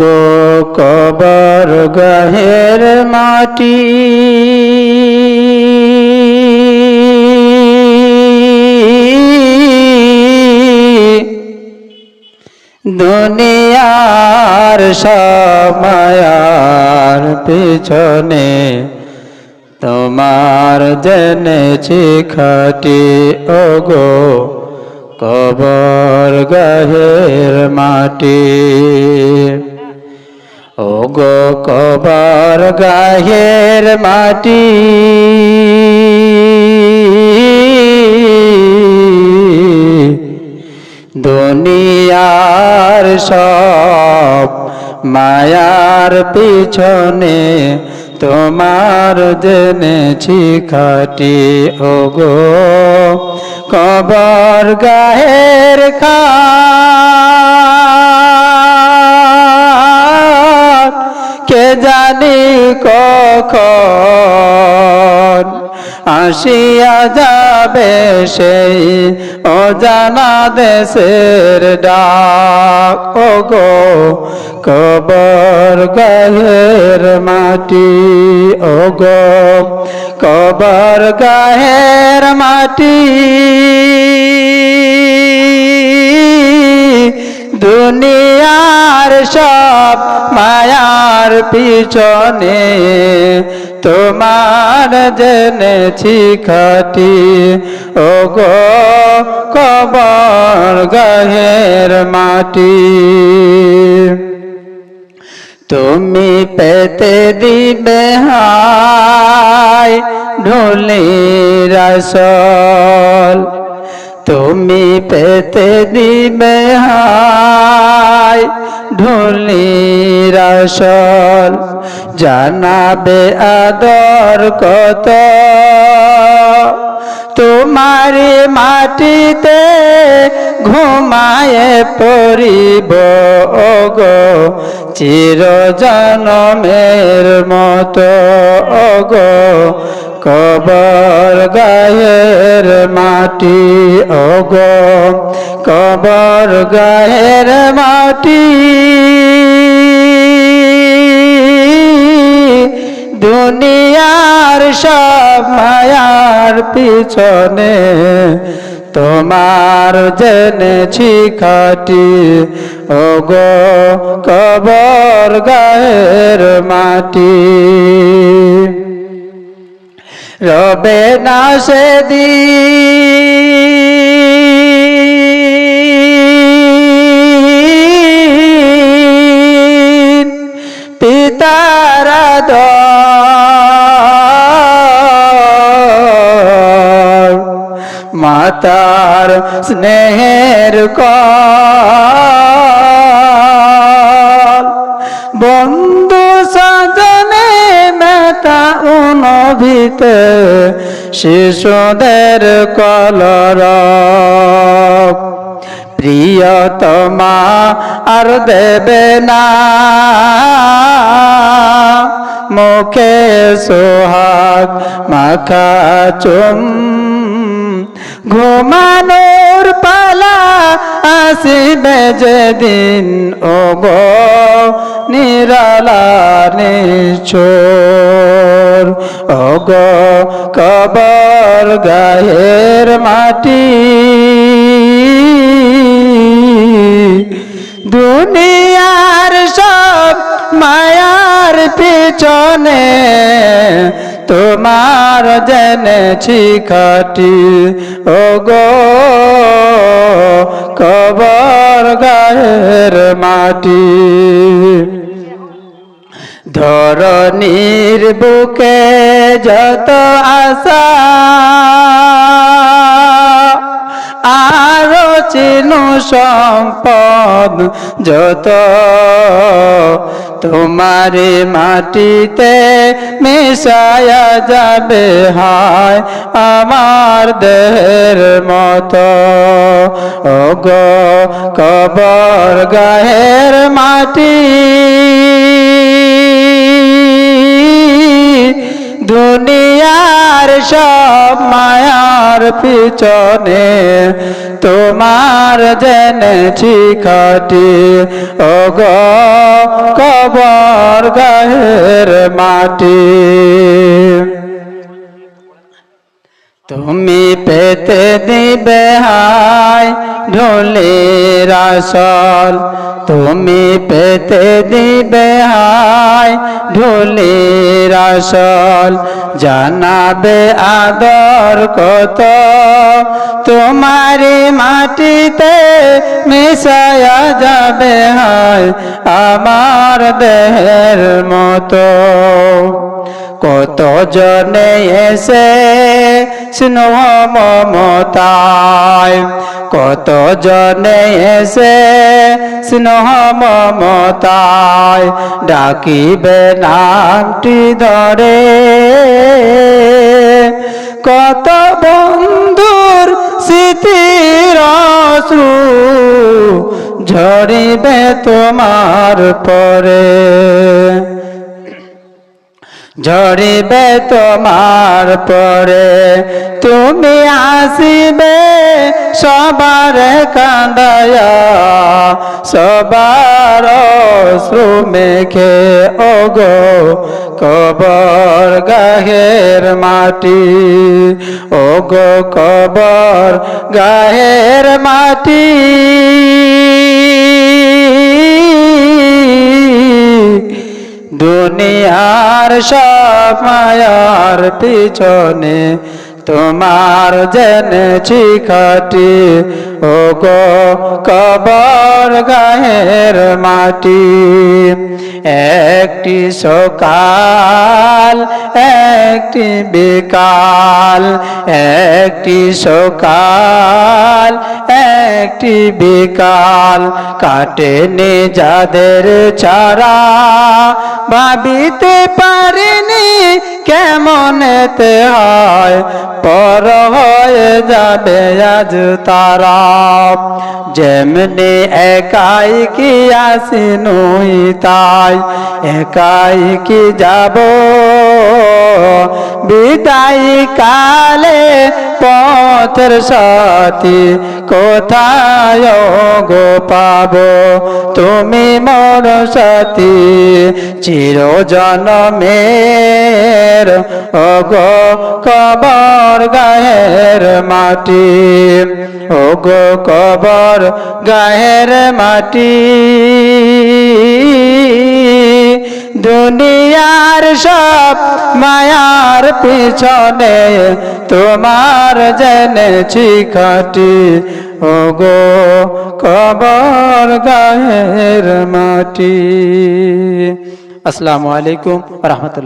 গো কবর গাহের মাটি। দুনিয়ার সমায়ার পিছনে তোমার জেনেছি খাটি ওগো কবর গাহের মাটি। ওগো কবর গাহের মাটি। দুনিয়ার সব মায়ার পিছনে তোমার জেনেছি খাটি। ওগো কবর গাহের খা কে জানি কখন আসিয়া যাবে সেই অজানা দেশের ডাক। ও গো কবর গায়ের মাটি ও গো কবর গায়ের মাটি। দুনিয়ার সব মায়ার পিছনে তোমার জেনেছি খাটি ও গো কবর গাহের মাটি। তুমি পেতে দিবে হাই ঢোলে রসল তুমি পেতে দিবে হাই ঢোলে রসল, জানাবে আদর কত। তোমারি মাটিতে ঘুমায় পরিব ওগো চির জনমের মতো, ওগো কবর গায়ের মাটি, ওগো, কবর গায়ের মাটি। দুনিয়ার সব মায়ার পিছনে তোমার জেনেছি খাটি ও গো কবর গায়ের মাটি। রবে না সেদিন পিতারা দর মাতার স্নেহের কল বন্ধু সজনে মেতা উনভিতে শিশুদের কলর। প্রিয়তমা আর দেবে না। মুখে সোহাগ, মাখা চুম। ঘুমানোর পালা আসিবে যেদিন ও গো নিরালা নিচোর ও গো কবর গায়ের মাটি। দুনিয়ার সব মায়ার পিছনে তোমার জেনেছি খাটি। ও গো কবর গায়ের মাটি। ধরনীর বুকে যত আশা আরও চিনু সম্পদ যত তোমারে মাটিতে মিশায়া যাবে হায় আমার দেহের মতো। ও কবর গায়ের মাটি, দুনিয়ার সব মায়ার আমার পিছনে তোমার জেনেছি খাটি ও গো কবর মাটি। তুমি পেতে দিবে হাই ঢোলের আসল তুমি পেতে দিবে হাই ঢোলের আসল জানাবে আদর কত। তোমারি মাটিতে মিশায়া যাবে হায় আমার দেহের মতো। কত জনে এসে স্নেহ মমতায়? কত জনে এসে স্নেহ মমতায়? ডাকিবে নামটি ধরে। কত বন্ধুর স্মৃতির অশ্রু ঝরিবে তোমার পরে। ঝরিবে তোমার পরে তুমি আসিবে সবার কান্দায়া সবার শ্রু মেঘে ওগো কবর গাহের মাটি, ওগো কবর গাহের মাটি। দুনিয়ার সব মায়ার পিছনে তোমার জেনেছি খাটি ও গো কবর গায়ের মাটি একটি সকাল একটি বিকাল, একটি সকাল, একটি বিকাল কাটেনি যাদের ছাড়া ভাবিতে পারিনি কেমন হয় পর হয়ে যাবে আজ তারা। যেমনি একাই কি আসি নই তাই, একাই কি যাব? বিদায় কালে পথের সাথী কোথায় গো পাব? তুমি মোর সাথী চির জনমের ও গো কবর গায়ের মাটি ও গো কবর গায়ের মাটি। দুনিয়ার সব মায়ার পিছনে তোমার জেনেছি খাটি ও গো কবর গায়ের মাটি। আসসালামু আলাইকুম রহমতুল্লাহ।